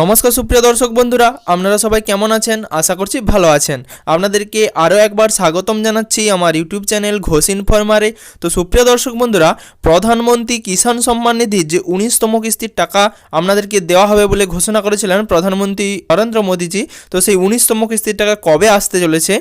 নমস্কার সুপ্রিয় দর্শক বন্ধুরা, আপনারা সবাই কেমন আছেন? আশা করছি ভালো আছেন। আপনাদেরকে আরও একবার স্বাগতম জানাচ্ছি আমার ইউটিউব চ্যানেল ঘোষ ইনফরমারে। তো সুপ্রিয় দর্শক বন্ধুরা, প্রধানমন্ত্রী কিষাণ সম্মান নিধির যে উনিশতম কিস্তির টাকা আপনাদেরকে দেওয়া হবে বলে ঘোষণা করেছিলেন প্রধানমন্ত্রী নরেন্দ্র মোদীজি, তো সেই উনিশতম কিস্তির টাকা কবে আসতে চলেছে,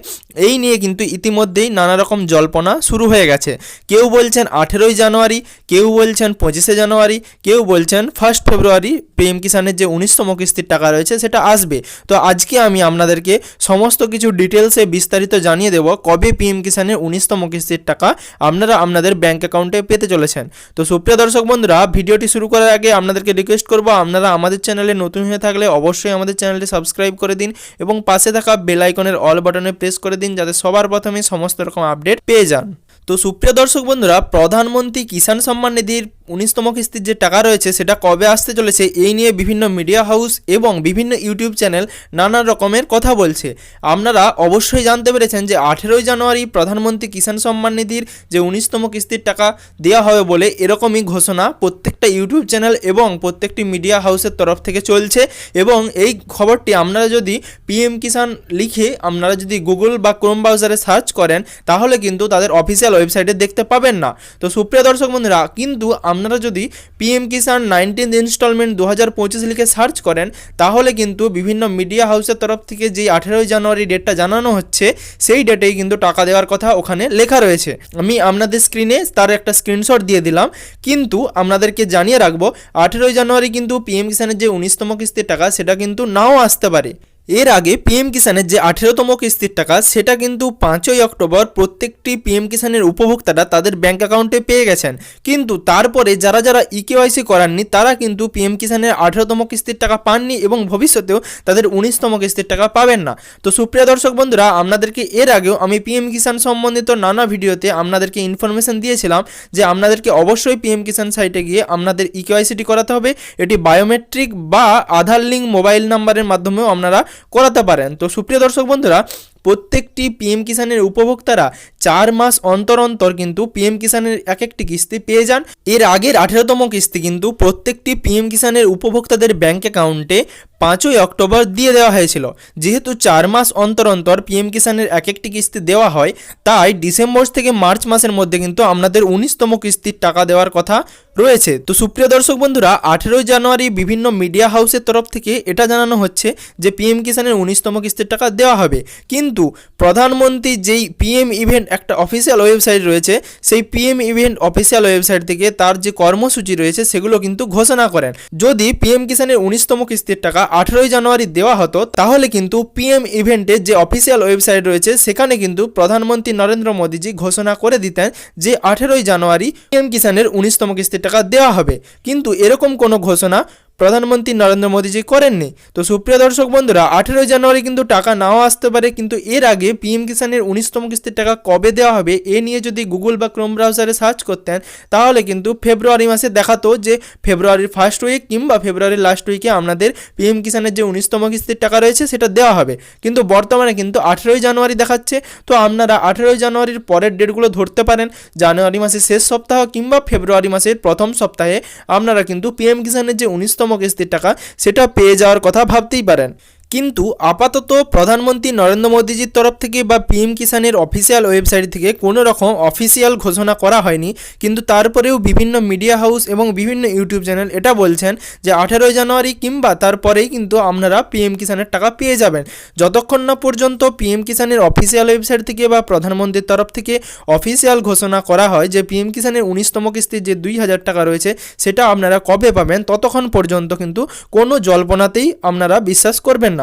এই নিয়ে কিন্তু ইতিমধ্যেই নানা রকম জল্পনা শুরু হয়ে গেছে। কেউ বলছেন আঠেরোই জানুয়ারি, কেউ বলছেন পঁচিশে জানুয়ারি, কেউ বলছেন ফার্স্ট ফেব্রুয়ারি পিএম কিষানের যে উনিশতম কিস্তির টাকা রয়েছে, সেটা আসবে। তো আজকে আমি আপনাদেরকে সমস্ত কিছু ডিটেলসে বিস্তারিত জানিয়ে দেব কবে পিএম কিষানের উনিশতম কিস্তির টাকা আপনারা আপনাদের ব্যাঙ্ক অ্যাকাউন্টে পেতে চলেছেন। তো সুপ্রিয় দর্শক বন্ধুরা, ভিডিওটি শুরু করার আগে আপনাদেরকে রিকোয়েস্ট করব, আপনারা আমাদের চ্যানেলে নতুন হয়ে থাকলে অবশ্যই আমাদের চ্যানেলটি সাবস্ক্রাইব করে দিন এবং পাশে থাকা বেল আইকনের অল বাটনে প্রেস করে দিন যাতে সবার প্রথমে সমস্ত রকম আপডেট পেয়ে যান। তো সুপ্রিয় দর্শক বন্ধুরা, প্রধানমন্ত্রী কিষাণ সম্মান নিধির উনিশতম কিস্তির যে টাকা রয়েছে, সেটা কবে আসতে চলেছে, এই নিয়ে বিভিন্ন মিডিয়া হাউস এবং বিভিন্ন ইউটিউব চ্যানেল নানা রকমের কথা বলছে। আপনারা অবশ্যই জানতে পেরেছেন যে আঠেরোই জানুয়ারি প্রধানমন্ত্রী কিষাণ সম্মান নিধির যে উনিশতম কিস্তির টাকা দেওয়া হবে বলে এরকমই ঘোষণা প্রত্যেকটা ইউটিউব চ্যানেল এবং প্রত্যেকটি মিডিয়া হাউসের তরফ থেকে চলছে এবং এই খবরটি আপনারা যদি পিএম কিষাণ লিখে আপনারা যদি গুগল বা ক্রোম ব্রাউজারে সার্চ করেন, তাহলে কিন্তু তাদের অফিসিয়াল ওয়েবসাইটে দেখতে পাবেন না। তো সুপ্রিয় দর্শক বন্ধুরা, কিন্তু আপনারা যদি পিএম কিষাণ নাইনটিন ইনস্টলমেন্ট দু হাজার পঁচিশ লিখে সার্চ করেন, তাহলে কিন্তু বিভিন্ন মিডিয়া হাউসের তরফ থেকে যেই আঠেরোই জানুয়ারি ডেটটা জানানো হচ্ছে, সেই ডেটেই কিন্তু টাকা দেওয়ার কথা ওখানে লেখা রয়েছে। আমি আপনাদের স্ক্রিনে তার একটা স্ক্রিনশট দিয়ে দিলাম। কিন্তু আপনাদেরকে জানিয়ে রাখব, আঠেরোই জানুয়ারি কিন্তু পিএম কিষাণের যে উনিশতম কিস্তির টাকা, সেটা কিন্তু নাও আসতে পারে। এর আগে পিএম কিষানের যে আঠেরোতম কিস্তির টাকা, সেটা কিন্তু পাঁচই অক্টোবর প্রত্যেকটি পিএম কিষানের উপভোক্তারা তাদের ব্যাংক অ্যাকাউন্টে পেয়ে গেছেন। কিন্তু তারপরে যারা যারা ইকেওয়াইসি করাননি, তারা কিন্তু পিএম কিষানের আঠেরোতম কিস্তির টাকা পাননি এবং ভবিষ্যতেও তাদের উনিশতম কিস্তির টাকা পাবেন না। তো সুপ্রিয় দর্শক বন্ধুরা, আপনাদেরকে এর আগেও আমি পিএম কিষাণ সম্বন্ধিত নানা ভিডিওতে আপনাদেরকে ইনফরমেশন দিয়েছিলাম যে আপনাদেরকে অবশ্যই পিএম কিষাণ সাইটে গিয়ে আপনাদের ইকেওয়াইসিটি করাতে হবে। এটি বায়োমেট্রিক বা আধার লিঙ্ক মোবাইল নাম্বারের মাধ্যমেও আপনারা করাতে পারেন। তো সুপ্রিয় দর্শক বন্ধুরা, প্রত্যেকটি পিএম কিষানের উপভোক্তারা চার মাস অন্তর অন্তর কিন্তু পিএম কিষানের এক একটি কিস্তি পেয়ে যান। এর আগের আঠেরোতম কিস্তি কিন্তু প্রত্যেকটি পিএম কিষানের উপভোক্তাদের ব্যাংক অ্যাকাউন্টে পাঁচই অক্টোবর দিয়ে দেওয়া হয়েছিল। যেহেতু চার মাস অন্তর অন্তর পিএম কিষানের এক একটি কিস্তি দেওয়া হয়, তাই ডিসেম্বর থেকে মার্চ মাসের মধ্যে কিন্তু আপনাদের উনিশতম কিস্তির টাকা দেওয়ার কথা রয়েছে। তো সুপ্রিয় দর্শক বন্ধুরা, আঠেরোই জানুয়ারি বিভিন্ন মিডিয়া হাউসের তরফ থেকে এটা জানানো হচ্ছে যে পিএম কিষানের উনিশতম কিস্তির টাকা দেওয়া হবে। কিন্তু প্রধানমন্ত্রী যেই পিএম ইভেন্ট একটা অফিসিয়াল ওয়েবসাইট রয়েছে, সেই পিএম ইভেন্ট অফিসিয়াল ওয়েবসাইট থেকে তার যে কর্মসূচি রয়েছে, সেগুলো কিন্তু ঘোষণা করেন। যদি পিএম কিষানের উনিশতম কিস্তির টাকা আঠেরোই জানুয়ারি দেওয়া হতো, তাহলে কিন্তু পিএম ইভেন্টে যে অফিসিয়াল ওয়েবসাইট রয়েছে, সেখানে কিন্তু প্রধানমন্ত্রী নরেন্দ্র মোদীজি ঘোষণা করে দিতেন যে আঠেরোই জানুয়ারি পিএম কিষানের উনিশতম কিস্তির টাকা দেওয়া হবে। কিন্তু এরকম কোনো ঘোষণা প্রধানমন্ত্রী নরেন্দ্র মোদীজি করেননি। তো সুপ্রিয় দর্শক বন্ধুরা, আঠেরোই জানুয়ারি কিন্তু টাকা নাও আসতে পারে, কিন্তু এর আগে পিএম কিষানের উনিশতম কিস্তির টাকা কবে দেওয়া হবে, এ নিয়ে যদি গুগল বা ক্রোম ব্রাউজারে সার্চ করতেন, তাহলে কিন্তু ফেব্রুয়ারি মাসে দেখাতো যে ফেব্রুয়ারির ফার্স্ট উইক কিংবা ফেব্রুয়ারির লাস্ট উইকে আপনাদের পিএম কিষানের যে উনিশতম কিস্তির টাকা রয়েছে, সেটা দেওয়া হবে। কিন্তু বর্তমানে কিন্তু আঠেরোই জানুয়ারি দেখাচ্ছে। তো আপনারা আঠেরোই জানুয়ারির পরের ডেটগুলো ধরতে পারেন, জানুয়ারি মাসের শেষ সপ্তাহ কিংবা ফেব্রুয়ারি মাসের প্রথম সপ্তাহে আপনারা কিন্তু পিএম কিষানের যে উনিশতম কিস্তির টাকা সেটা পেয়ে যাওয়ার কথা ভাবতেই পারেন। কিন্তু আপাতত প্রধানমন্ত্রী নরেন্দ্র মোদীজির তরফ থেকে বা পিএম কিষানের অফিসিয়াল ওয়েবসাইট থেকে কোনো রকম অফিসিয়াল ঘোষণা করা হয়নি। কিন্তু তারপরেও বিভিন্ন মিডিয়া হাউস এবং বিভিন্ন ইউটিউব চ্যানেল এটা বলছেন যে আঠেরোই জানুয়ারি কিংবা তারপরেই কিন্তু আপনারা পিএম কিষানের টাকা পেয়ে যাবেন। যতক্ষণ না পর্যন্ত পিএম কিষানের অফিসিয়াল ওয়েবসাইট থেকে বা প্রধানমন্ত্রীর তরফ থেকে অফিসিয়াল ঘোষণা করা হয় যে পিএম কিষানের উনিশতম কিস্তির যে দুই হাজার টাকা রয়েছে সেটা আপনারা কবে পাবেন, ততক্ষণ পর্যন্ত কিন্তু কোনো জল্পনাতেই আপনারা বিশ্বাস করবেন না।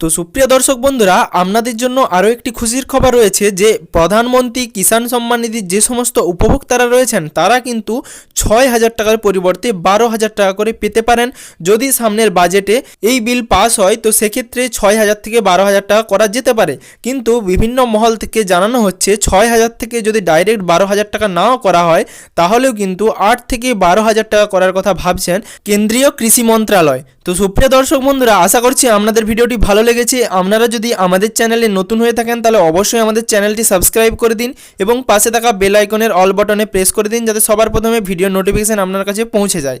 তো সুপ্রিয় দর্শক বন্ধুরা, আপনাদের জন্য আরও একটি খুশির খবর রয়েছে যে, প্রধানমন্ত্রী কিষাণ সম্মান নিধির যে সমস্ত উপভোক্তারা রয়েছেন, তারা কিন্তু ছয় হাজার টাকার পরিবর্তে বারো হাজার টাকা করে পেতে পারেন। যদি সামনের বাজেটে এই বিল পাস হয়, তো সেক্ষেত্রে ছয় হাজার থেকে বারো হাজার টাকা করা যেতে পারে। কিন্তু বিভিন্ন মহল থেকে জানানো হচ্ছে, ছয় হাজার থেকে যদি ডাইরেক্ট বারো হাজার টাকা নাও করা হয়, তাহলেও কিন্তু আট থেকে বারো হাজার টাকা করার কথা ভাবছেন কেন্দ্রীয় কৃষি মন্ত্রণালয় তো সুপ্রিয় দর্শক বন্ধুরা, আশা করছি আপনাদের ভিডিওটি ভালো লেগেছে আপনারা যদি আমাদের চ্যানেলে নতুন হয়ে থাকেন, তাহলে অবশ্যই আমাদের চ্যানেলটি সাবস্ক্রাইব করে দিন এবং পাশে থাকা বেল আইকনের অল বটনে প্রেস করে দিন, যাতে সবার প্রথমে ভিডিও নোটিফিকেশান আপনার কাছে পৌঁছে যায়।